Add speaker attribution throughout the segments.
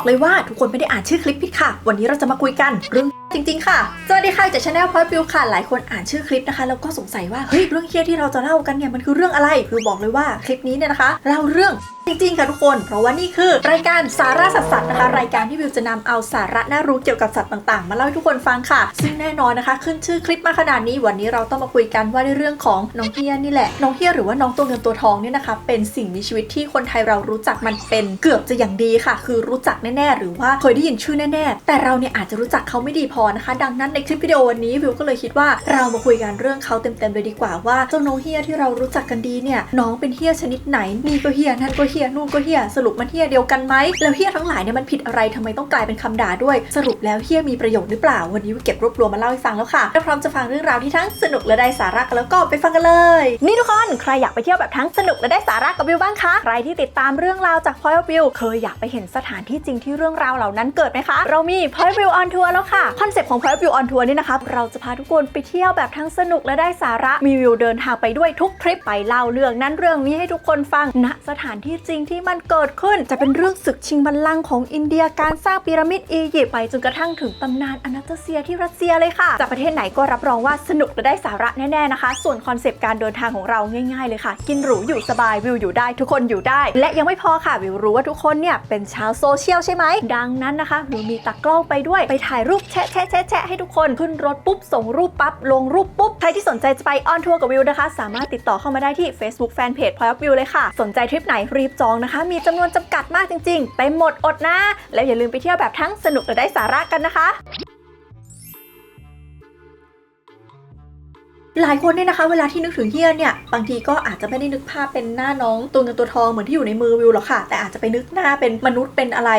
Speaker 1: บอกเลยว่าทุกคนไม่ได้อ่านชื่อคลิปผิดค่ะ วันนี้เราจะมาคุยกันเรื่อง จริงๆ ค่ะ สวัสดีค่ะจากชาแนลพอยต์วิวค่ะ หลายคนอ่านชื่อคลิปนะคะ แล้วก็สงสัยว่า เฮ้ย เรื่องเฮี้ยที่เราจะเล่ากันเนี่ย มันคือเรื่องอะไร คือบอกเลยว่าคลิปนี้เนี่ยนะคะเล่าเรื่องจริงๆ ค่ะทุกคน เพราะว่านี่คือ รายการสาระสัตว์สัตว์นะคะ รายการที่วิวจะนำเอาสาระน่ารู้เกี่ยวกับสัตว์ต่างๆ มาเล่าให้ทุกคนฟังค่ะ ซึ่งแน่นอนนะคะ ขึ้นชื่อคลิปมาขนาดนี้ วันนี้เราต้องมาคุยกันว่าในเรื่องของน้องเฮียนี่แหละ น้องเฮียหรือว่าน้องตัวเงินตัวทองเนี่ยนะคะ เป็นสิ่งมีชีวิตที่คนไทยเรารู้จักมันเป็นเกือบจะอย่างดีค่ะ คือรู้จักแน่ๆ หรือว่าเคยได้ยินชื่อแน่ๆ แต่เราเนี่ยอาจจะรู้จักเขาไม่ดีพอนะคะ ดังนั้นในคลิปวิดีโอวันนี้วิวก็เลยคิดว่าเรามาคุยกันเรื่องเขาเต็มๆเลยดีกว่าว่าเจ้าน้องเฮียที่เรารู้จักกันดีเนี่ยน้องเป็นเฮียชนิดไหนนี่ก็เฮียนั่นก็เฮียนู่นก็เฮียสรุปมันเฮียเดียวกันไหมแล้วเฮียทั้งหลายเนี่ยมันผิดอะไรทำไมต้องกลายเป็นคำด่าด้วย สรุปแล้วเฮียมีประโยชน์หรือเปล่า วันนี้วิวเก็บรวบรวมมาเล่าให้ฟังแล้วค่ะถ้าพร้อมจะฟังเรื่องราวที่ทั้งสนุกและได้สาระแล้วก็ไปฟังกันเลย นี่ทุกคนใครอยากไปเที่ยวแบบทั้งสนุกและได้สาระกับวิวบ้างคะใครที่ติดตามเรื่องราวจาก Point of View เคยอยากไปเห็นสถานที่จริงที่เรื่องราวเหล่านั้นเกิดไหมคะ เรามี Point of View on Tour แล้วค่ะคอนนเซ็ปต์ของ Point of View on Tour นี่นะคะเราจะพาทุกคนไปเที่ยวแบบทั้งสนุกและได้สาระมีวิวเดินทางไปด้วยทุกทริปไปเล่าเรื่องนั้นเรื่องนี้ให้ทุกคนฟังณสถานที่จริงที่มันเกิดขึ้น จะเป็นเรื่องศึกชิงบัลลังก์ของอินเดียการสร้างพีระมิดอียิปต์ไปจนกระทั่งถึงตำนานอนาตเซียที่รัสเซียเลยค่ะจากประเทศไหนก็รับรองว่าสนุกและได้สาระแน่ๆนะคะ ส่วนคอนเซปต์การเดินทางของเราง่ายๆเลยค่ะ กินหรูอยู่สบายวิวอยู่ได้ทุกคนอยู่ได้ และยังไม่พอค่ะวิวรู้ว่าทุกคนเนี่ยเป็นชาวโซเชียลใช่ไหมดังนั้นนะคะวิวมีตากล้องไปด้วยไปถ่ายรูปแชะะแชะแชะให้ทุกคนขึ้นรถปุ๊บ ส่งรูปปั๊บ ลงรูปปุ๊บ ใครที่สนใจจะไปออนทัวร์กับวิวนะคะ สามารถติดต่อเข้ามาได้ที่ Facebook Fanpage พอยวิวเลยค่ะ สนใจทริปไหนรีบจองนะคะ มีจำนวนจำกัดมากจริงๆ ไปหมดอดนะ แล้วอย่าลืมไปเที่ยวแบบทั้งสนุกและได้สาระกันนะคะ หลายคนเนี่ยนะคะ เวลาที่นึกถึงเฮียเนี่ยบางทีก็อาจจะไม่ได้นึกภาพเป็นหน้าน้องตัวเงินตัวทองเหมือนที่อยู่ในมือวิวหรอกค่ะ แต่อาจจะไปนึกหน้าเป็นมนุษย์เป็นอะไร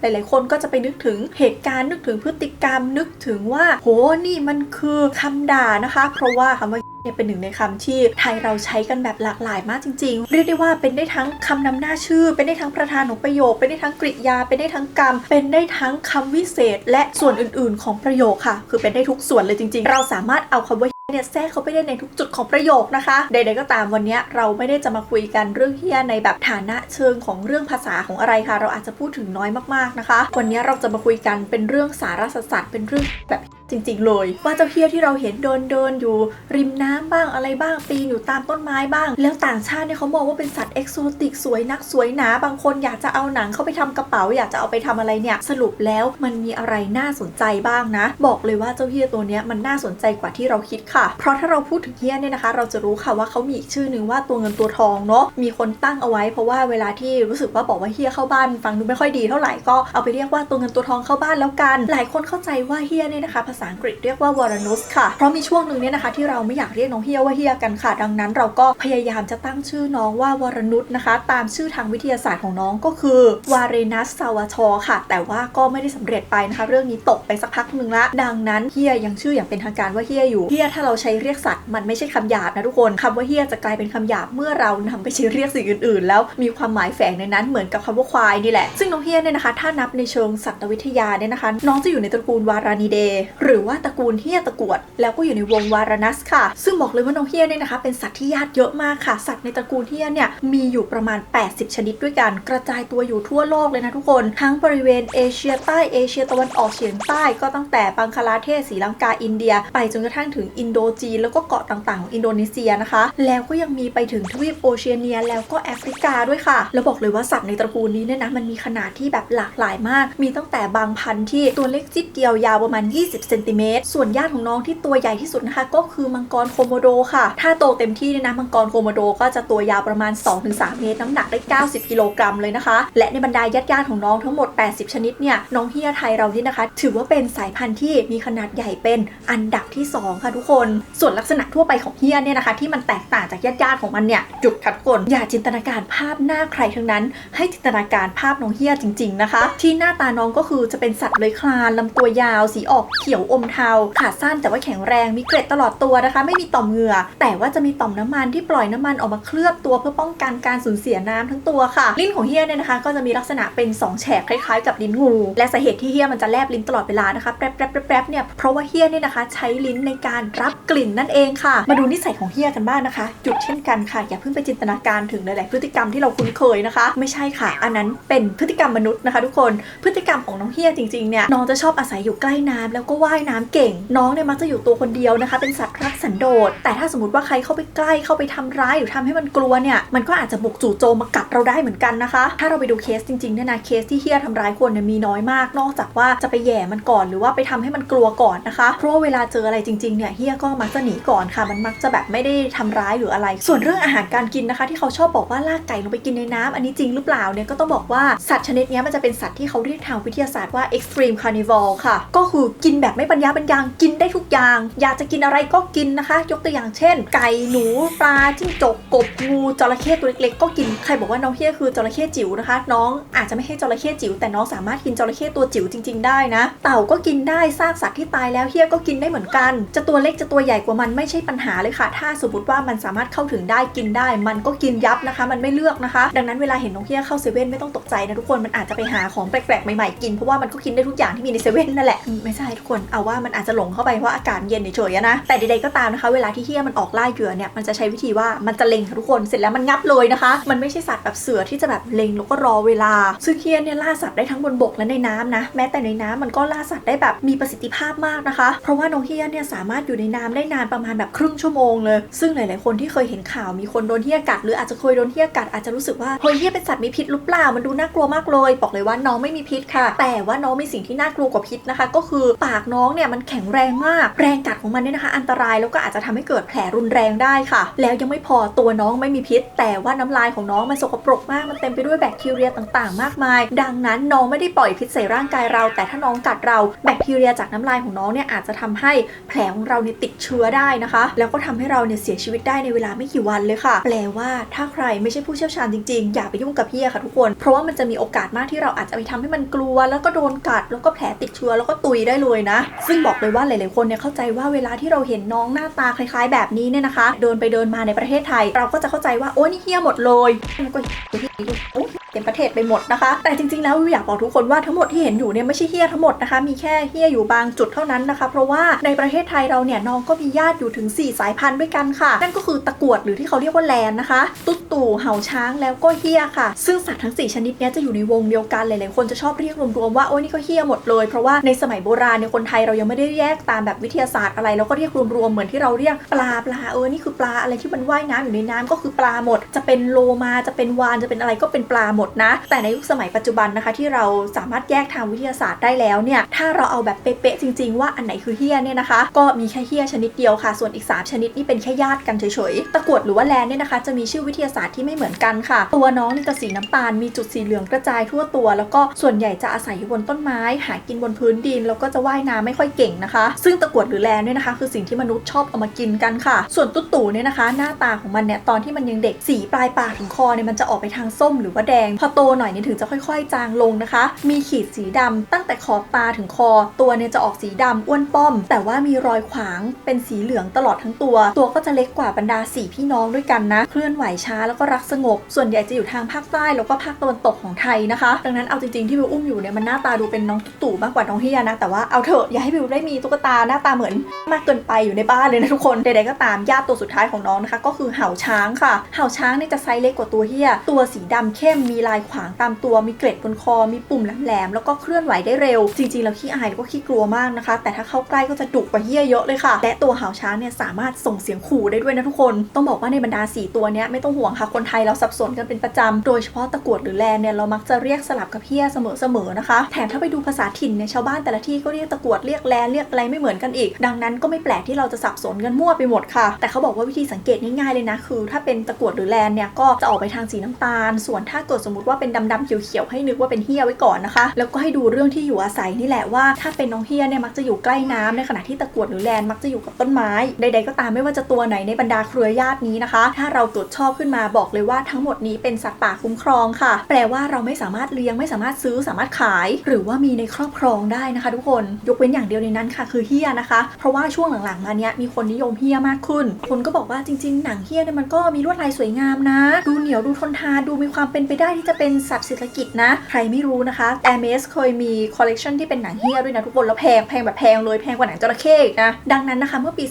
Speaker 1: หลาย ๆ คนก็จะไปนึกถึงเหตุการณ์นึกถึงพฤติกรรมนึกถึงว่า โหนี่มันคือคำด่านะคะ เพราะว่าคำว่าเนี่ยเป็นหนึ่งในคำที่ไทยเราใช้กันแบบหลากหลายมากจริง ๆ เรียกได้ว่าเป็นได้ทั้งคำนำหน้าชื่อ เป็นได้ทั้งประธานของประโยค เป็นได้ทั้งกริยา เป็นได้ทั้งกรรม เป็นได้ทั้งคำวิเศษ และส่วนอื่น ๆ ของประโยคค่ะ คือเป็นได้ทุกส่วนเลยจริง ๆ เราสามารถเอาคำว่า เนี่ยแทรกเขาไปได้ในทุกจุดของประโยคนะคะใดๆก็ตามวันนี้เราไม่ได้จะมาคุยกันเรื่องเฮียในแบบฐานะเชิงของเรื่องภาษาของอะไรค่ะ เราอาจจะพูดถึงน้อยมากๆนะคะ วันนี้เราจะมาคุยกันเป็นเรื่องสารสสัตว์เป็นเรื่องแบบ จริงๆ เลย ว่าเจ้าเฮียที่เราเห็นเดินเดินอยู่ริมน้ำบ้างอะไรบ้างปีนอยู่ตามต้นไม้บ้าง แล้วต่างชาติเนี่ยเขามองว่าเป็นสัตว์เอกโซติกสวยนักสวยหนาบางคนอยากจะเอาหนังเข้าไปทำกระเป๋า อยากจะเอาไปทำอะไรเนี่ย สรุปแล้วมันมีอะไรน่าสนใจบ้างนะ บอกเลยว่าเจ้าเฮียตัวเนี้ยมันน่าสนใจกว่าที่เราคิดค่ะ เพราะถ้าเราพูดถึงเฮียเนี่ยนะคะ เราจะรู้ค่ะว่าเขามีอีกชื่อหนึ่งว่าตัวเงินตัวทองเนาะมีคนตั้งเอาไว้เพราะว่าเวลาที่รู้สึกว่าบอกว่าเฮียเข้าบ้านฟังดูไม่ค่อยดีเท่าไหร่ก็เอาไปเรียกว่าตัวเงินตัวทองเข้าบ้านแล้วกัน หลายคนเข้าใจว่าเฮียเนี่ยนะคะภาษาอังกฤษเรียกว่าวารานุสค่ะ เพราะมีช่วงหนึ่งเนี่ยนะคะที่เราไม่อยากเรียกน้องเฮียว่าเฮียกันค่ะ ดังนั้นเราก็พยายามจะตั้งชื่อน้องว่าวารนุสนะคะ ตามชื่อทางวิทยาศาสตร์ของน้องก็คือวาเรนัสซาวาชอค่ะ แต่ว่าก็ไม่ได้สำเร็จไปนะคะ เรื่องนี้ตกไปสักพักหนึ่งละ ดังนั้นเฮียยังชื่ออย่างเป็นทางการว่าเฮียอยู่เฮียถ้าเราใช้เรียกสัตว์มันไม่ใช่คำหยาบนะทุกคนคำว่าเฮียจะกลายเป็นคำหยาบเมื่อเรานำไปใช้เรียกสิ่งอื่นๆ แล้วมีความหมายแฝงในนั้นเหมือนกับคำว่าควายนี่แหละซึ่งน้องเฮียเนี่ยนะคะ ถ้านับในเชิงสัตววิทยาเนี่ยนะคะ น้องจะอยู่ในตระกูลวารานิเดหรืือว่าตระกูลเฮียตะกวด แล้วก็อยู่ในวงวารนัสค่ะ ซึ่งบอกเลยว่าน้องเฮียเนี่ยนะคะ เป็นสัตว์ที่ญาติเยอะมากค่ะ สัตว์ในตระกูลเฮียเนี่ยมีอยู่ประมาณ 80 ชนิดด้วยกัน กระจายตัวอยู่ทั่วโลกเลยนะทุกคน ทั้งบริเวณเอเชียใต้เอเชียตะวันออกเฉียงใต้ก็ตั้งแต่บังคลาเทศศรีลังกาอินเดีย ไปจนกระทั่งถึงอินโดจีนแล้วก็เกาะต่างๆของอินโดนีเซียนะคะ แล้วก็ยังมีไปถึงทวีปโอเชียเนียแล้วก็แอฟริกาด้วยค่ะแล้วบอกเลยว่าสัตว์ในตระกูลนี้เนี่ยนะมันมีขนาดที่แบบหลากหลายมาก มีตั้งแต่บางพันธุ์ที่ตัวเล็กจิดเดียวยาวประมาณ 20เซนติเมตรส่วนญาติของน้องที่ตัวใหญ่ที่สุดนะคะ ก็คือมังกรโคโมโดค่ะ ถ้าโตเต็มที่เนี่ยนะมังกรโคโมโดก็จะตัวยาวประมาณ 2-3 เมตร น้ำหนักได้ 90 กิโลกรัมเลยนะคะ และในบรรดาญาติญาติของน้องทั้งหมด 80 ชนิดเนี่ยน้องเฮียไทยเรานี่นะคะ ถือว่าเป็นสายพันธุ์ที่มีขนาดใหญ่เป็นอันดับที่ 2 ค่ะทุกคน ส่วนลักษณะทั่วไปของเฮียเนี่ยนะคะ ที่มันแตกต่างจากญาติญาติของมันเนี่ยหยุดค่ะทุกคนอย่าจินตนาการภาพหน้าใครทั้งนั้น ให้จินตนาการภาพน้องเฮียจริง ๆนะคะ ที่หน้าตาน้องก็คือจะเป็นสัตว์เลื้อยคลานลำตัวยาวสีออกเขียวยวอมเทา ขาสั้นแต่ว่าแข็งแรง มีเกล็ดตลอดตัวนะคะ ไม่มีต่อมเหงื่อ แต่ว่าจะมีต่อมน้ำมันที่ปล่อยน้ำมันออกมาเคลือบตัวเพื่อป้องกันการสูญเสียน้ำทั้งตัวค่ะ ลิ้นของเฮียเนี่ยนะคะ ก็จะมีลักษณะเป็นสองแฉกคล้ายๆ กับลิ้นงู และสาเหตุที่เฮียมันจะแลบลิ้นตลอดเวลานะคะแป๊บแป๊บแป๊บแป๊บเนี่ยเพราะว่าเฮียเนี่ยนะคะ ใช้ลิ้นในการรับกลิ่นนั่นเองค่ะ มาดูนิสัยของเฮียกันบ้างนะคะจุดเช่นกันค่ะอย่าเพิ่งไปจินตนาการถึงหลายๆพฤติกรรมที่เราคุ้นเคยนะคะ ไม่ใช่ค่ะ อันนั้นเป็นพฤติกรรมมนุษย์นะคะ ทุกคนพฤติกรรมของน้องเฮียจริงๆเนี่ยน้องจะชอบอาศัยอยู่ใกล้น้ำแล้วก็ว่ายน้ำเก่ง น้องเนี่ยมักจะอยู่ตัวคนเดียวนะคะ เป็นสัตว์รักสันโดษ แต่ถ้าสมมติว่าใครเข้าไปใกล้เข้าไปทำร้ายหรือทำให้มันกลัวเนี่ย มันก็อาจจะบุกจู่โจมมากัดเราได้เหมือนกันนะคะ ถ้าเราไปดูเคสจริงๆเนี่ยนะเคสที่เฮียทำร้ายคนเนี่ยมีน้อยมาก นอกจากว่าจะไปแย่มันก่อนหรือว่าไปทำให้มันกลัวก่อนนะคะ เพราะว่าเวลาเจออะไรจริงๆเนี่ยเฮียก็มักจะหนีก่อนค่ะ มันมักจะแบบไม่ได้ทำร้ายหรืออะไร ส่วนเรื่องอาหารการกินนะคะ ที่เขาชอบบอกว่าลากไก่ลงไปกินในน้ำอันนี้จริงหรือเปล่าเนี่ยก็ต้องบอกว่าสัตว์ชนิดนี้มันจะเป็นสัตว์ที่เขาเรียกทางวิทยาศาสตร์ว่า extreme carnivore ค่ะ ก็คือกินแบบไม่บรรยาบรรยังกินได้ทุกอย่าง อยากจะกินอะไรก็กินนะคะ ยกตัวอย่างเช่น ไก่หนูปลาจิ้งจกกบงูจระเข้ตัวเล็กๆ ก็กินใครบอกว่าน้องเฮียคือจระเข้จิ๋วนะคะ น้องอาจจะไม่ใช่จระเข้จิ๋วแต่น้องสามารถกินจระเข้ตัวจิ๋วจริง ๆ ได้นะ เต่าก็กินได้ซากสัตว์ที่ตายแล้วเฮียก็กินได้เหมือนกัน จะตัวเล็กจะตัวใหญ่กว่ามันไม่ใช่ปัญหาเลยค่ะ ถ้าสมมติว่ามันสามารถเข้าถึงได้กินได้ มันก็กินยับนะคะ มันไม่เลือกนะคะ ดังนั้นเวลาเห็นน้องเฮียเข้าเซเว่นไม่ต้องตกใจนะทุกคนมันอาจจะไปหาของแปลกๆใหม่ๆกินเพราะว่ามันก็กินได้ทุกอย่างที่มีในเซเว่นนั่นแหละไม่ใช่ทุกคนเอาว่ามันอาจจะหลงเข้าไปเพราะอากาศเย็นเฉยๆนะ แต่ใดๆก็ตามนะคะ เวลาที่เฮียมันออกล่าเหยื่อเนี่ยมันจะใช้วิธีว่ามันจะเล็งทุกคนเสร็จแล้วมันงับเลยนะคะ มันไม่ใช่สัตว์แบบเสือที่จะแบบเล็งแล้วก็รอเวลา ซึ่งเฮียเนี่ยล่าสัตว์ได้ทั้งบนบกและในน้ำนะ แม้แต่ในน้ำมันก็ล่าสัตว์ได้แบบมีประสิทธิภาพมากนะคะ เพราะว่าน้องเฮียเนี่ยสามารถอยู่ในน้ำได้นานประมาณแบบครึ่งชั่วโมงเลย ซึ่งหลายๆคนที่เคยเห็นข่าวมีคนโดนเฮียกัดหรืออาจจะเคยโดนเฮียกัดอาจจะรู้สึกว่าเฮ้ยเฮียเป็นสัตว์มีพิษหรือเปล่ามันดูน่ากลัวมากเลย บอกเลยว่าน้องไม่มีพิษค่ะ แต่ว่าน้องมีสิ่งที่น่ากลัวกว่าพิษนะคะ ก็คือปากน้อง้องเนี่ยมันแข็งแรงมาก แรงกัดของมันเนี่ยนะคะ อันตรายแล้วก็อาจจะทำให้เกิดแผลรุนแรงได้ค่ะ แล้วยังไม่พอตัวน้องไม่มีพิษ แต่ว่าน้ำลายของน้องมันสกปรกมากมันเต็มไปด้วยแบคทีเรียต่างๆ มากมาย ดังนั้นน้องไม่ได้ปล่อยพิษใส่ร่างกายเรา แต่ถ้าน้องกัดเราแบคทีเรียจากน้ำลายของน้องเนี่ยอาจจะทำให้แผลของเราเนี่ยติดเชื้อได้นะคะ แล้วก็ทำให้เราเนี่ยเสียชีวิตได้ในเวลาไม่กี่วันเลยค่ะ แปลว่าถ้าใครไม่ใช่ผู้เชี่ยวชาญจริงๆ อย่าไปยุ่งกับเฮียค่ะทุกคน เพราะว่ามันจะมีโอกาสมากที่เราอาจจะไปทำให้มันกลัว แล้วก็โดนกัดแล้วก็แผลติดเชื้อแล้วก็ตุยได้เลยนะซึ่งบอกเลยว่าหลายๆคนเนี่ยเข้าใจว่าเวลาที่เราเห็นน้องหน้าตาคล้าย ๆ แบบนี้เนี่ยนะคะ เดินไปเดินมาในประเทศไทย เราก็จะเข้าใจว่าโอ้ยนี่เฮียหมดเลยแล้วก็โอ้ เต็มประเทศไปหมดนะคะ แต่จริงๆแล้ววิวอยากบอกทุกคนว่าทั้งหมดที่เห็นอยู่เนี่ยไม่ใช่เฮียทั้งหมดนะคะ มีแค่เฮียอยู่บางจุดเท่านั้นนะคะ เพราะว่าในประเทศไทยเราเนี่ยน้องก็มีญาติอยู่ถึง 4 สายพันธุ์ด้วยกันค่ะ นั่นก็คือตะกวดหรือที่เขาเรียกว่าแลนนะคะ ตุ๊ดตู่เห่าช้างแล้วก็เฮียค่ะ ซึ่งสัตว์ทั้ง 4 ชนิดนี้จะอยู่ในวงเดียวกันหลายๆคนจะชอบเรียกรวมๆว่าโอ้ยนี่ก็เฮียหมดเลย เพราะว่าในสมัยโบราณเนี่ยคนไทยเรายังไม่ได้แยกตามแบบวิทยาศาสตร์อะไรแล้วก็เรียกรวมๆเหมือนที่เราเรียกปลาปลาเออนี่คือปลาอะไรที่มันว่ายน้ำอยู่ในน้ำก็คือปลาหมด จะเป็นโลมาจะเป็นวานจะเป็นอะไรก็เป็นปลาหมดนะ แต่ในยุคสมัยปัจจุบันนะคะที่เราสามารถแยกทางวิทยาศาสตร์ได้แล้วเนี่ยถ้าเราเอาแบบเป๊ะๆจริง ๆ ว่าอันไหนคือเฮียเนี่ยนะคะ ก็มีแค่เฮียชนิดเดียวค่ะ ส่วนอีก 3 ชนิดนี่เป็นแค่ญาติกันเฉยๆตะกวดหรือว่าแลนเนี่ยนะคะ จะมีชื่อวิทยาศาสตร์ที่ไม่เหมือนกันค่ะ ตัวน้องนี่จะสีน้ำตาลมีจุดสีเหลืองกระจายทั่วตัว แล้วก็ส่วนใหญ่จะอาศัยอยู่บนต้นไม้ หากินบนพื้นดิน แล้วก็จะว่ายน้ำไม่ค่อยเก่งนะคะ ซึ่งตะกวดหรือแลนเนี่ยนะคะ คือสิ่งที่มนุษย์ชอบเอามากินกันค่ะ ส่วนตุ๊ตู่เนี่ยนะคะ หน้าตาของมันเนี่ยตอนที่มันยังเด็กสีปลายปากถึงคอเนี่ยมันจะออกไปทางส้มหรือว่าแดงพอโตหน่อยเนี่ยถึงจะค่อยๆ จางลงนะคะ มีขีดสีดำตั้งแต่ขอบตาถึงคอ ตัวเนี่ยจะออกสีดำอ้วนป้อม แต่ว่ามีรอยขวางเป็นสีเหลืองตลอดทั้งตัว ตัวก็จะเล็กกว่าบรรดาสี่พี่น้องด้วยกันนะ เคลื่อนไหวช้าแล้วก็รักสงบ ส่วนใหญ่จะอยู่ทางภาคใต้แล้วก็ภาคตะวันตกของไทยนะคะ ดังนั้นเอาจริงๆที่วิวอุ้มอยู่เนี่ยมันหน้าตาดูเป็นน้องตุ๊ตู่มากกว่าน้องเฮียนะ แต่ว่าเอาเถอะอย่าให้วิวได้มีตุ๊กตาหน้าตาเหมือน มากเกินไปอยู่ในบ้านเลยนะทุกคนใดๆก็ตามญาติตัวสุดท้ายของน้องนะคะ ก็คือเห่าช้างค่ะ เห่าช้างเนี่ยจะไซส์เล็กกว่าตัวเฮียตัวสีดำเข้มมีลายขวางตามตัวมีเกล็ดบนคอ มีปุ่มแหลมๆแล้วก็เคลื่อนไหวได้เร็ว จริงๆแล้วขี้อายแล้วก็ขี้กลัวมากนะคะ แต่ถ้าเข้าใกล้ก็จะดุกว่าเฮียเยอะเลยค่ะ และตัวเห่าช้างเนี่ยสามารถส่งเสียงขู่ได้ด้วยนะทุกคน ต้องบอกว่าในบรรดาสีตัวเนี้ยไม่ต้องห่วงค่ะคนไทยเราสับสนกันเป็นประจำโดยเฉพาะตะกรวดหรือแลนเนี่ยเรามักจะเรียกสลับกับเฮียเสมอๆนะคะ แถมถ้าไปดูภาษาถิ่นเนี่ยชาวบ้านแต่ละที่ก็เรียกตะกรวดเรียกแลนเรียกอะไรไม่เหมือนกันอีก ดังนั้นก็ไม่แปลกที่เราจะสับสนกันมั่วไปหมดค่ะ แต่เขาบอกว่าวิธีสังเกตง่ายๆเลยนะคือ ถ้าเป็นตะกรวดหรือแลนเนี่ยก็จะออกไปทางสีน้ำตาล ส่วนถ้าเกิดสมมมติว่าเป็นดำๆเขียวๆให้นึกว่าเป็นเฮียไว้ก่อนนะคะ แล้วก็ให้ดูเรื่องที่อยู่อาศัยนี่แหละว่าถ้าเป็นน้องเฮียเนี่ยมักจะอยู่ใกล้น้ำในขณะที่ตะกรวดหรือแลนมักจะอยู่กับต้นไม้ใดๆก็ตามไม่ว่าจะตัวไหนในบรรดาเครือญาตินี้นะคะ ถ้าเราตรวจชอบขึ้นมาบอกเลยว่าทั้งหมดนี้เป็นสัตว์ป่าคุ้มครองค่ะ แปลว่าเราไม่สามารถเลี้ยงไม่สามารถซื้อสามารถขาย หรือว่ามีในครอบครองได้นะคะ ทุกคนยกเว้นอย่างเดียวในนั้นค่ะ คือเฮียนะคะ เพราะว่าช่วงหลังๆมาเนี้ยมีคนนิยมเฮียมากขึ้น คนก็บอกว่าจริง ๆ หนังเฮียเนี่ยมันก็มีลวดลายสวยงามนะ ดูเหนียวดูทนทานดูมีความเป็นไปได้ทจะเป็นสัตว์เศรษฐกิจนะ ใครไม่รู้นะคะ a i r m e s เคยมีคอลเลกชันที่เป็นหนังเฮียด้วยนะทุกคน แล้วแพงแพงแบบแพงเลยแพงกว่าหนังจระเข้นะ ดังนั้นนะคะเมื่อปี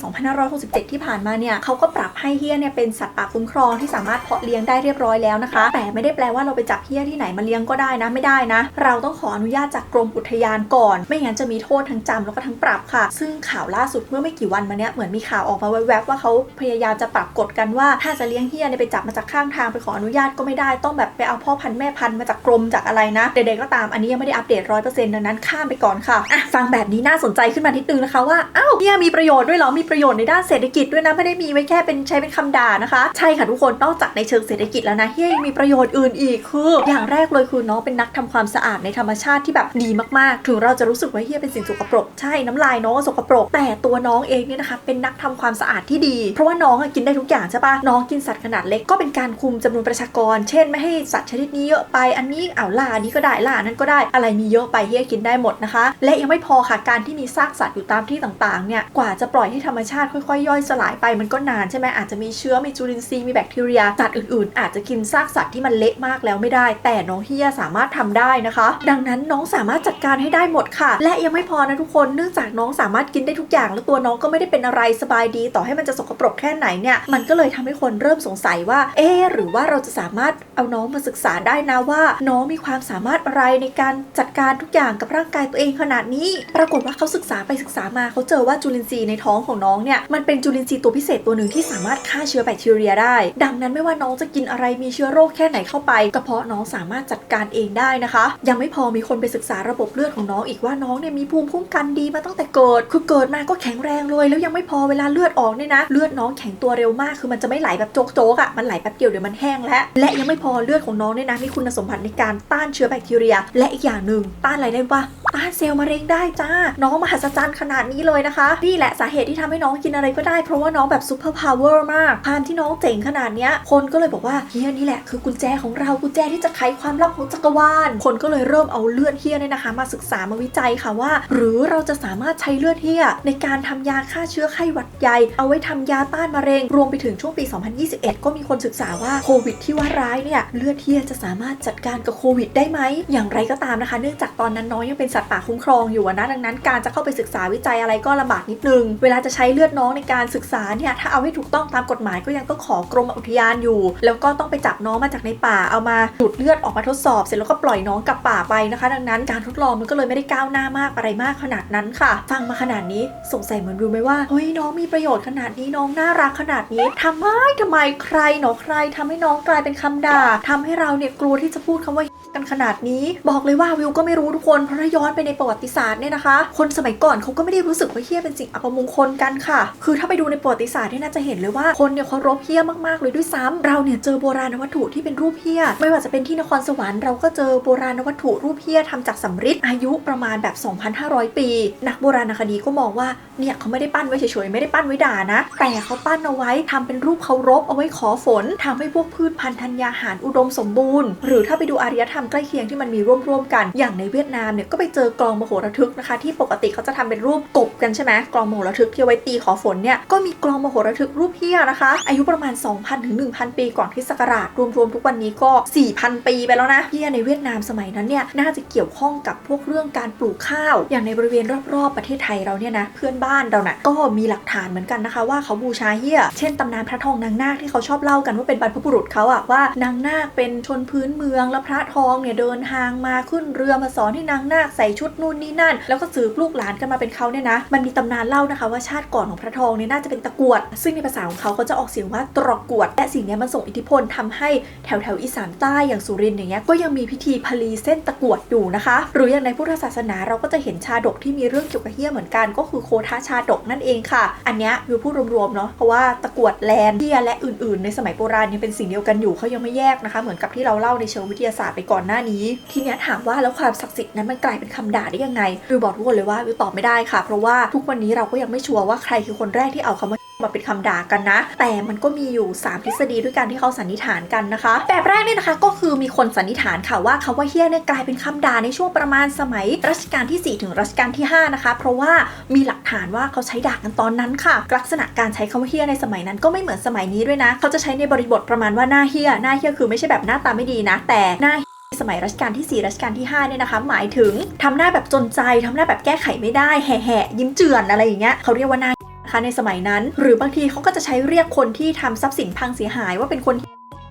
Speaker 1: 2567 ที่ผ่านมาเนี่ยเขาก็ปรับให้เฮียเนี่ยเป็นสัตว์ป่าคุ้มครองที่สามารถเพาะเลี้ยงได้เรียบร้อยแล้วนะคะ แต่ไม่ได้แปลว่าเราไปจับเฮียที่ไหนมาเลี้ยงก็ได้นะไม่ได้นะ เราต้องขออนุญาตจากกรมอุทยานก่อน ไม่งั้นจะมีโทษทั้งจำแล้วก็ทั้งปรับค่ะ ซึ่งข่าวล่าสุดเมื่อไม่กี่วันมาเนี้ยเหมือนมีข่าวออกมาแวบๆว่าเขาพยายามจะปรับกฎกันว่าถ้าจะเลี้ยงเฮียเนี่ยไปจับมาจากข้างทางไปขออนุญาตก็ไม่ได้ต้องแบบไปเอาพ่อพันธุ์แม่พันธุ์มาจากกรมจากอะไรนะใดๆก็ตามอันนี้ยังไม่ได้อัปเดตร้อยเปอร์เซ็นต์ดังนั้นข้ามไปก่อนค่ะอะฟังแบบนี้น่าสนใจขึ้นมานิดนึงนะคะว่าอ้าวเฮียมีประโยชน์ด้วยเหรอมีประโยชน์ในด้านเศรษฐกิจด้วยนะไม่ได้มีไว้แค่เป็นใช้เป็นคำด่านะคะ ใช่ค่ะทุกคนนอกจากในเชิงเศรษฐกิจแล้วนะเฮียยังมีประโยชน์อื่นอีกคือ อย่างแรกเลยคือน้องเป็นนักทำความสะอาดในธรรมชาติที่แบบดีมากๆ ถึงเราจะรู้สึกว่าเฮียเป็นสิ่งสกปรกใช่น้ำลายน้องก็สกปรก แต่ตัวน้องเองเนี่ยนะคะเป็นนักทำความสะอาดที่ดี เพราะว่าน้องกินได้ทุกอย่างใช่ปะน้องกินสัตว์ขนาดเล็กก็เป็นการคุมจำนวนประชากร เช่นไม่ให้สัตว์ชนิดนี้เยอะไปอันนี้เอาล่าอันนี้ก็ได้ล่านั้นก็ได้อะไรมีเยอะไปเฮียกินได้หมดนะคะ และยังไม่พอค่ะการที่มีซากสัตว์อยู่ตามที่ต่างๆเนี่ยกว่าจะปล่อยให้ธรรมชาติค่อยๆย่อยสลายไปมันก็นานใช่ไหมอาจจะมีเชื้อมีจุลินทรีย์มีแบคทีเรียสัตว์อื่นๆ อาจจะกินซากสัตว์ที่มันเละมากแล้วไม่ได้ แต่น้องเฮียสามารถทำได้นะคะ ดังนั้นน้องสามารถจัดการให้ได้หมดค่ะ และยังไม่พอนะทุกคนเนื่องจากน้องสามารถกินได้ทุกอย่าง แล้วตัวน้องก็ไม่ได้เป็นอะไรสบายดี ต่อให้มันจะสกปรกแค่ไหนเนี่ยมันก็เลยทำให้คนเริ่มสงสัยว่า เอ๊หรือว่าเราจะสามารถเอาน้องมาศึกษาได้นะว่าน้องมีความสามารถอะไรในการจัดการทุกอย่างกับร่างกายตัวเองขนาดนี้ ปรากฏว่าเขาศึกษาไปศึกษามาเขาเจอว่าจุลินทรีย์ในท้องของน้องเนี่ยมันเป็นจุลินทรีย์ตัวพิเศษตัวหนึ่งที่สามารถฆ่าเชื้อแบคทีเรียได้ ดังนั้นไม่ว่าน้องจะกินอะไรมีเชื้อโรคแค่ไหนเข้าไปกระเพาะน้องสามารถจัดการเองได้นะคะ ยังไม่พอมีคนไปศึกษาระบบเลือดของน้องอีกว่าน้องเนี่ยมีภูมิคุ้มกันดีมาตั้งแต่เกิดคือเกิดมาก็แข็งแรงเลย แล้วยังไม่พอเวลาเลือดออกเนี่ยนะเลือดน้องแข็งตัวเร็วมากคือมันจะไม่ไหลแบบโจ๊กๆอะมันไหลแป๊บเดียวเดี๋ยวมันแห้งแล้วและยังไม่พอเลือดของน้องเนี่ยนะมีคุณสมบัติในการต้านเชื้อแบคทีเรีย และอีกอย่างหนึ่งต้านอะไรได้ปะต้านเซลล์มะเร็งได้จ้า น้องมหัศจรรย์ขนาดนี้เลยนะคะ นี่แหละสาเหตุที่ทำให้น้องกินอะไรก็ได้ เพราะว่าน้องแบบซูเปอร์พาวเวอร์มากความที่น้องเจ๋งขนาดเนี้ย คนก็เลยบอกว่าเฮียนี่แหละคือกุญแจของเรากุญแจที่จะไขความลับของจักรวาล คนก็เลยเริ่มเอาเลือดเฮียเนี่ยนะคะ มาศึกษามาวิจัยค่ะว่า หรือเราจะสามารถใช้เลือดเฮียในการทำยาฆ่าเชื้อไข้หวัดใหญ่ เอาไว้ทำยาต้านมะเร็ง รวมไปถึงช่วงปี 2021 ก็มีคนศึกษาว่าโควิดที่ว่าร้ายเนี่ยเลือดเฮียจะสามารถจัดการกับโควิดได้ไหม อย่างไรก็ตามนะคะ เนื่องจากตอนนั้นน้องยังเป็นสัตว์ป่าคุ้มครองอยู่นะ ดังนั้นการจะเข้าไปศึกษาวิจัยอะไรก็ลำบากนิดนึง เวลาจะใช้เลือดน้องในการศึกษาเนี่ย ถ้าเอาให้ถูกต้องตามกฎหมายก็ยังต้องขอกรมอุทยานอยู่ แล้วก็ต้องไปจับน้องมาจากในป่า เอามาดูดเลือดออกมาทดสอบ เสร็จแล้วก็ปล่อยน้องกลับป่าไปนะคะ ดังนั้นการทดลองมันก็เลยไม่ได้ก้าวหน้ามากอะไรมากขนาดนั้นค่ะ ฟังมาขนาดนี้สงสัยเหมือนรู้ไหมว่า เฮ้ยน้องมีประโยชน์ขนาดนี้น้องน่ารักขนาดนี้ทำไมทำไมใครหนอใครทำให้น้องกลายเป็นคำด่าทำให้เราเนี่ยกลัวที่จะพูดคำว่า กันขนาดนี้ บอกเลยว่าวิวก็ไม่รู้ทุกคนเพราะถ้าย้อนไปในประวัติศาสตร์เนี่ยนะคะ คนสมัยก่อนเขาก็ไม่ได้รู้สึกว่าเฮี้ยเป็นสิ่งอัปมงคลกันค่ะ คือถ้าไปดูในประวัติศาสตร์เนี่ยน่าจะเห็นเลยว่าคนเนี่ยเคารพเฮี้ยมากๆเลยด้วยซ้ำเราเนี่ยเจอโบราณวัตถุที่เป็นรูปเฮี้ย ไม่ว่าจะเป็นที่นครสวรรค์เราก็เจอโบราณวัตถุรูปเฮี้ยทำจากสำริดอายุประมาณแบบ 2,500 ปี นักโบราณคดีก็มองว่าเนี่ยเขาไม่ได้ปั้นไว้เฉยๆไม่ได้ปั้นไว้ด่านะ แต่เขาปั้นเอาไว้ทำเป็นรูปเคารพเอาไว้ขอฝนทำให้พวกพืชพันธุ์ธัญญาหารอุดมสมบูรณ์ หรือถ้าไปดูอารยธรรมใกล้เคียงที่มันมีร่วมๆกัน อย่างในเวียดนามเนี่ยก็ไปเจอกลองมโหระทึกนะคะ ที่ปกติเขาจะทำเป็นรูปกบกันใช่ไหมกลองมโหระทึกที่เอาไว้ตีขอฝนเนี่ยก็มีกลองมโหระทึกรูปเฮียนะคะ อายุประมาณ 2,000ถึง1,000 ปีก่อนคริสต์ศักราชรวมๆทุกวันนี้ก็ 4,000 ปีไปแล้วนะเฮียในเวียดนามสมัยนั้นเนี่ยน่าจะเกี่ยวข้องกับพวกเรื่องการปลูกข้าว อย่างในบริเวณรอบๆประเทศไทยเราเนี่ยนะเพื่อนบ้านเรานะ่ะก็มีหลักฐานเหมือนกันนะคะ ว่าเขาบูชาเฮียเช่นตำนานพระทองนางนาคที่เขาชอบเล่ากันว่าเป็นบรรพบุรุษเขาอะว่านางนาคเป็นชนพื้นเมืองแล้วพระทององเนี่ยเดินทางมาขึ้นเรือมาสอนให้นางนาคใส่ชุดนู่นนี่นั่น แล้วก็สืบลูกหลานกันมาเป็นเขาเนี่ยนะ มันมีตำนานเล่านะคะว่าชาติก่อนของพระทองเนี่ยน่าจะเป็นตะกวด ซึ่งในภาษาของเขาเขาจะออกเสียงว่าตรอกวด และสิ่งนี้มันส่งอิทธิพลทำให้แถวแถวอีสานใต้อย่างสุรินทร์อย่างเงี้ยก็ยังมีพิธีพลีเส้นตะกวดอยู่นะคะ หรืออย่างในพุทธศาสนาเราก็จะเห็นชาดกที่มีเรื่องเกี่ยวกับเฮี้ยเหมือนกัน ก็คือโคทาชาดกนั่นเองค่ะ อันเนี้ยวิวพูดรวมๆเนาะเพราะว่าตะกวดแลนเฮี้ยและอื่น ๆ ในสมัยโบราณยังเป็นสิ่งเดียวกันอยู่เขายังไม่แยกนะคะ เหมือนกับที่เราเล่าในเชิงวิทยาศาสตร์ไปก่อนหน้านี้ ทีเนี้ยถามว่าแล้วความศักดิ์สิทธิ์นั้นมันกลายเป็นคำด่าได้ยังไงวิวบอกทุกคนเลยว่าวิวตอบไม่ได้ค่ะ เพราะว่าทุกวันนี้เราก็ยังไม่ชัวร์ว่าใครคือคนแรกที่เอาคำว่ามาเป็นคำด่ากันนะ แต่มันก็มีอยู่ 3 ทฤษฎีด้วยกันที่เขาสันนิษฐานกันนะคะ แบบแรกเนี่ยนะคะก็คือมีคนสันนิษฐานค่ะว่าคำว่าเฮี้ยเนี่ยกลายเป็นคำด่าในช่วงประมาณสมัยรัชกาลที่ 4 ถึงรัชกาลที่ 5 นะคะ เพราะว่ามีหลักฐานว่าเขาใช้ด่ากันตอนนั้นค่ะ ลักษณะการใช้คำว่าเฮี้ยในสมัยนั้นก็ไม่เหมือนสมัยนี้ด้วยนะ เขาจะใช้ในบริบทประมาณว่าหน้าเฮี้ยหน้าเฮี้ยคือไม่ใช่แบบหน้าตาไม่ดีนะ แต่หน้า สมัยรัชกาลที่ 4 รัชกาลที่ 5 เนี่ยนะคะ หมายถึงทำหน้าแบบจนใจทำหน้าแบบแก้ไขไม่ได้ แห่ๆยิ้มเจือนอะไรอย่างเงี้ยเขาเรียกว่าหน้านะคะในสมัยนั้น หรือบางทีเขาก็จะใช้เรียกคนที่ทำทรัพย์สินพังเสียหายว่าเป็นคน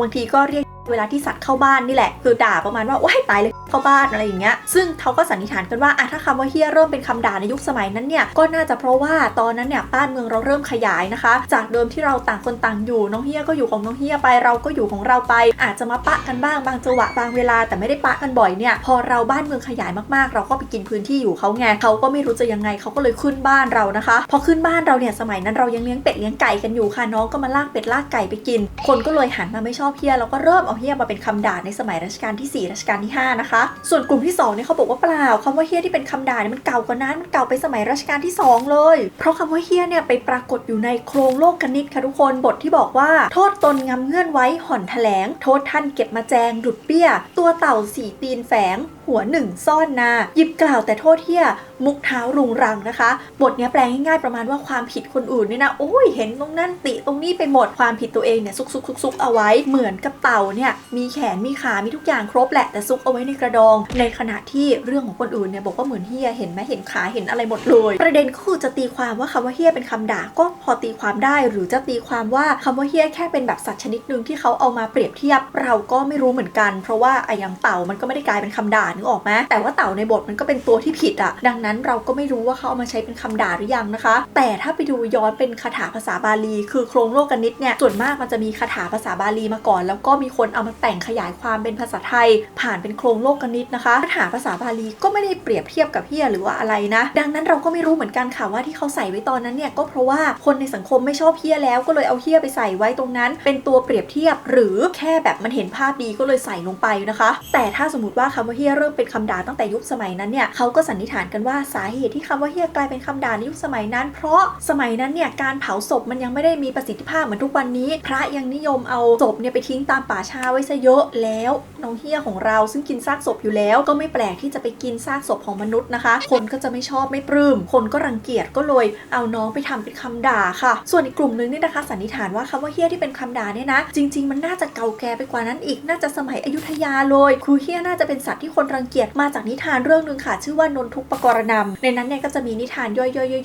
Speaker 1: บางทีก็เรียก เวลาที่สัตว์เข้าบ้านนี่แหละ คือด่าประมาณว่าว้ายตายเลยเข้าบ้านอะไรอย่างเงี้ยซึ่งเขาก็สันนิษฐานกันว่าอะถ้าคำว่าเฮียเริ่มเป็นคำด่าในยุคสมัยนั้นเนี่ยก็น่าจะเพราะว่าตอนนั้นเนี่ยบ้านเมืองเราเริ่มขยายนะคะ จากเดิมที่เราต่างคนต่างอยู่น้องเฮียก็อยู่ของน้องเฮียไปเราก็อยู่ของเราไป อาจจะมาปะกันบ้างบางจังหวะบางเวลาแต่ไม่ได้ปะกันบ่อยเนี่ยพอเราบ้านเมืองขยายมากๆ เราก็ไปกินพื้นที่อยู่เขาไงเขาก็ไม่รู้จะยังไงเขาก็เลยขึ้นบ้านเรานะคะ พอขึ้นบ้านเราเนี่ยสมัยนั้นเรายังเลี้ยงเป็ดเลี้ยงไก่กันอยู่ค่ะน้องก็มาลากเป็ดลากไก่ไปกิน คนก็เลยหันมาไม่ชอบเฮียแล้วก็เริ่มเอาเฮี้ยมาเป็นคำด่าในสมัยรัชกาลที่ 4 รัชกาลที่ 5 นะคะ ส่วนกลุ่มที่2เนี่ยเขาบอกว่าเปล่าคำว่าเฮี้ยที่เป็นคำด่าเนี่ยมันเก่ากว่านั้นมันเก่าไปสมัยรัชกาลที่ 2 เลย เพราะคำว่าเฮี้ยเนี่ยไปปรากฏอยู่ในโครงโลกกนิษฐ์ค่ะทุกคนบทที่บอกว่าโทษตนงำเงื่อนไว้ห่อนแถลง โทษท่านเก็บมาแจงดุดเปี้ย ตัวเต่าสีตีนแฝง หัวหนึ่งซ่อนนาหยิบกล่าวแต่โทษเฮี้ย มุกเท้ารุงรังนะคะ บทเนี้ยแปลง่ายๆประมาณว่าความผิดคนอื่นเนี่ยนะโอ้ยเห็นตรงนั่นติตรงนี้ไปหมดความผิดตัวเองเนี่ยซุกซุกซุกซุกเอาไว้เหมือนกับเต่าเนี่ยมีแขนมีขามีทุกอย่างครบแหละแต่ซุกเอาไว้ในกระดอง ในขณะที่เรื่องของคนอื่นเนี่ยบอกว่าเหมือนเฮียเห็นไหมเห็นขาเห็นอะไรหมดเลย ประเด็นก็คือจะตีความว่าคำว่าเฮียเป็นคำด่าก็พอตีความได้ หรือจะตีความว่าคำว่าเฮียแค่เป็นแบบสัตว์ชนิดหนึ่งที่เขาเอามาเปรียบเทียบเราก็ไม่รู้เหมือนกัน เพราะว่าไอ้ย่างเต่ามันก็ไม่ได้กลายเป็นคำด่านึกออกไหมแต่ว่าเต่าในบทมันก็เป็นตัวที่ผิดอะดังนั้นเราก็ไม่รู้ว่าเขาเอามาใช้เป็นคำด่าหรือยังนะคะ แต่ถ้าไปดูย้อนเป็นคาถาภาษาบาลี คือโครงโลกนิตเนี่ยส่วนมากมันจะมีคาถาภาษาบาลีมาก่อน แล้วก็มีคนเอามาแต่งขยายความเป็นภาษาไทย ผ่านเป็นโครงโลกนิตนะคะคาถาภาษาบาลีก็ไม่ได้เปรียบเทียบกับเฮียหรือว่าอะไรนะ ดังนั้นเราก็ไม่รู้เหมือนกันค่ะว่าที่เขาใส่ไว้ตอนนั้นเนี่ยก็เพราะว่าคนในสังคมไม่ชอบเฮียแล้วก็เลยเอาเฮียไปใส่ไว้ตรงนั้น เป็นตัวเปรียบเทียบหรือแค่แบบมันเห็นภาพดีก็เลยใส่ลงไปนะคะ แต่ถ้าสมมติว่าคำว่าเฮียเริ่มเป็นคำด่าตั้งแต่ยุคสมัยนั้นเนี่ยเขาก็สันนิษฐานกันว่าสาเหตุที่คำว่าเฮียกลายเป็นคำด่าในยุคสมัยนั้น เพราะสมัยนั้นเนี่ยการเผาศพมันยังไม่ได้มีประสิทธิภาพเหมือนทุกวันนี้ พระยังนิยมเอาศพเนี่ยไปทิ้งตามป่าช้าไว้ซะเยอะแล้วน้องเฮียของเราซึ่งกินซากศพอยู่แล้ว ก็ไม่แปลกที่จะไปกินซากศพของมนุษย์นะคะ คนก็จะไม่ชอบไม่ปลื้มคนก็รังเกียจก็เลยเอาน้องไปทำเป็นคำด่าค่ะ ส่วนอีกกลุ่มนึงนี่นะคะสันนิษฐานว่าคำว่าเฮียที่เป็นคำด่าเนี่ยนะจริง ๆ มันน่าจะเก่าแก่ไปกว่านั้นอีกน่าจะสมัยอยุธยาเลยคือเฮียน่าจะเป็นสัตว์ที่คนรังเกียจมาจากนิทานเรื่องหนึ่งค่ะ ชื่อว่านนทุกปกรณำในนั้นเนี่ยก็จะมีนิทานย่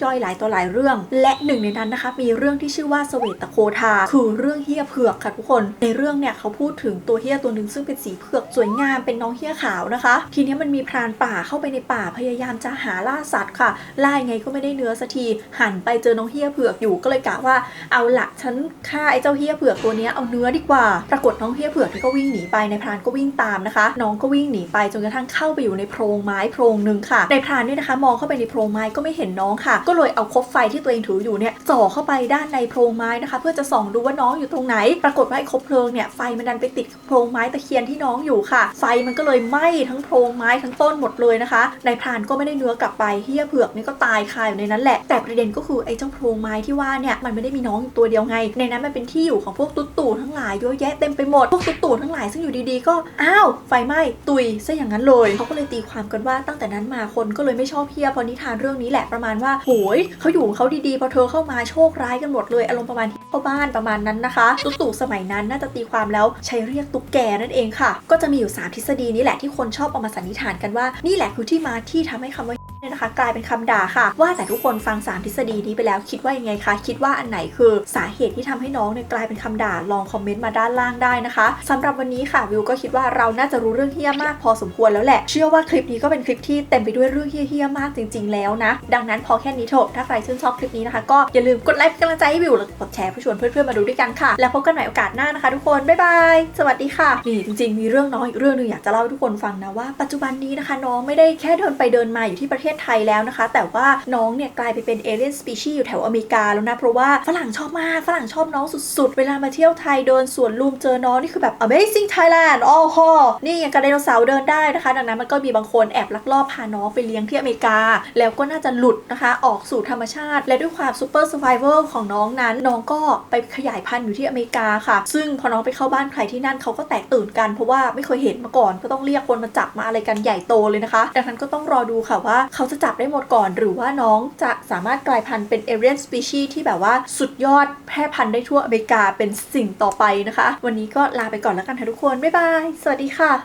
Speaker 1: อยๆๆหลายต่อหลายเรื่อง และหนึ่งในนั้นนะคะ มีเรื่องที่ชื่อว่าเสวตโคทา คือเรื่องเฮียเผือกค่ะทุกคน ในเรื่องเนี่ยเขาพูดถึงตัวเฮียตัวหนึ่งซึ่งเป็นสีเผือกสวยงามเป็นน้องเฮียขาวนะคะ ทีนี้มันมีพรานป่าเข้าไปในป่าพยายามจะหาล่าสัตว์ค่ะล่ายไงก็ไม่ได้เนื้อสักทีหันไปเจอน้องเฮียเผือกอยู่ก็เลยกะว่าเอาละฉันฆ่าไอ้เจ้าเฮียเผือกตัวนี้เอาเนื้อดีกว่า ปรากฏน้องเฮียเผือกก็วิ่งหนีไปในพรานก็วิ่งตามนะคะ น้องก็วิ่งหนีไปจนกระทั่งเข้าไปอยู่ในโพรงไม้โพรงหนึ่งค่ะในพรานเนี่ยนะคะมองเข้าไปในโพรงไม้ก็ไม่เห็นน้องค่ะ ก็เลยเอาคบไฟที่ตัวเองถืออยู่เนี่ยจ่อเข้าไปด้านในโพรงไม้นะคะ เพื่อจะส่องดูว่าน้องอยู่ตรงไหน ปรากฏว่าไอ้คบเพลิงเนี่ยไฟมันดันไปติดโพรงไม้ตะเคียนที่น้องอยู่ค่ะ ไฟมันก็เลยไหม้ทั้งโพรงไม้ทั้งต้นหมดเลยนะคะในพรานก็ไม่ได้เนื้อกลับไปเฮียเผือกนี่ก็ตายคาอยู่ในนั้นแหละ แต่ประเด็นก็คือไอ้เจ้าโพรงไม้ที่ว่าเนี่ยมันไม่ได้มีน้องตัวเดียวไง ในนั้นมันเป็นที่อยู่ของพวกตุ๊ตู่ทั้งหลายเยอะแยะเต็มไปหมดพวกตุ๊ตู่ทั้งหลายซึ่งอยู่ดีๆ ก็อ้าวไฟไหม้ตุยซะอย่างนั้นเลยเขาก็เลยตีความกันว่าตั้งแต่นั้นมาคนก็เลยไม่ชอบเพียพอนิทานเรื่องนี้แหละประมาณว่าโหยเขาอยู่เขาดีๆพอเธอเข้ามาโชคร้ายกันหมดเลยอารมณ์ประมาณที่เข้าบ้านประมาณนั้นนะคะตุ๊กตู่สมัยนั้นน่าจะตีความแล้วใช้เรียกตุ๊กแกนั่นเองค่ะ ก็จะมีอยู่สามทฤษฎีนี้แหละที่คนชอบเอามาสันนิษฐานกันว่านี่แหละคือที่มาที่ทำให้คำว่า นี่ยนะคะกลายเป็นคำด่าค่ะ ว่าแต่ทุกคนฟังสามทฤษฎีนี้ไปแล้วคิดว่ายังไงคะคิดว่าอันไหนคือสาเหตุที่ทำให้น้องเนี่ยกลายเป็นคำด่าลองคอมเมนต์มาด้านล่างได้นะคะสำหรับวันนี้ค่ะวิวก็คิดว่าเราน่าจะรู้เรื่องเฮี้ยมากพอสมควรแล้วแหละ เชื่อว่าคลิปนี้ก็เป็นคลิปที่เต็มไปด้วยเรื่องเฮี้ยๆมากจริง ๆ แล้วนะ ดังนั้นพอแค่นี้เถอะถ้าใครชื่นชอบคลิปนี้นะคะก็อย่าลืมกดไลค์เป็นกำลังใจให้วิวแล้วกดแชร์เพื่อชวนเพื่อนๆมาดูด้วยกันค่ะ แล้วพบกันใหม่โอกาสหน้านะคะ ทุกคนบ๊ายบายสวัสดีค่ะนี่จริง ๆ มีเรื่องน้องอีกเรื่องนึงอยากจะเล่าให้ทุกคนฟังนะว่าปัจจุบันนี้นะคะน้องไม่ได้แค่เดินไปเดินมาอยู่ที่ประเทศไทยแล้วนะคะ แต่ว่าน้องเนี่ยกลายไปเป็นเอเลี่ยนสปีชีส์อยู่แถวอเมริกาแล้วนะ เพราะว่าฝรั่งชอบมาก ฝรั่งชอบน้องสุดๆ เวลามาเที่ยวไทยเดินสวนลุมเจอน้องนี่คือแบบ amazing Thailand โอ้โหนี่ย่างกับไดโนเสาร์เดินได้นะคะ ดังนั้นมันก็มีบางคนแอบลักลอบพาน้องไปเลี้ยงที่อเมริกา แล้วก็น่าจะหลุดนะคะ ออกสู่ธรรมชาติ และด้วยความซูเปอร์ส v i เวอร์ของน้องนั้นน้องก็ไปขยายพันธุ์อยู่ที่อเมริกาค่ะ ซึ่งพอน้องไปเข้าบ้านใครที่นั่นเขาก็แตกตื่นกันเพราะว่าไม่เคยเห็นมาก่อนก็ต้องเรียกคนมาจับมาอะไรกันใหญ่โตเลยนะคะ ดังนั้นก็ต้องรอดูค่ะว่าเขาจะจับได้หมดก่อน หรือว่าน้องจะสามารถกลายพันธุ์เป็นเอเรียนสปีชีส์ที่แบบว่าสุดยอดแพร่พันธุ์ได้ทั่วอเมริกาเป็นสิ่งต่อไปนะคะ วันนี้ก็ลาไปก่อนแล้วกันค่ะทุกคน บ๊ายบาย สวัสดีค่ะ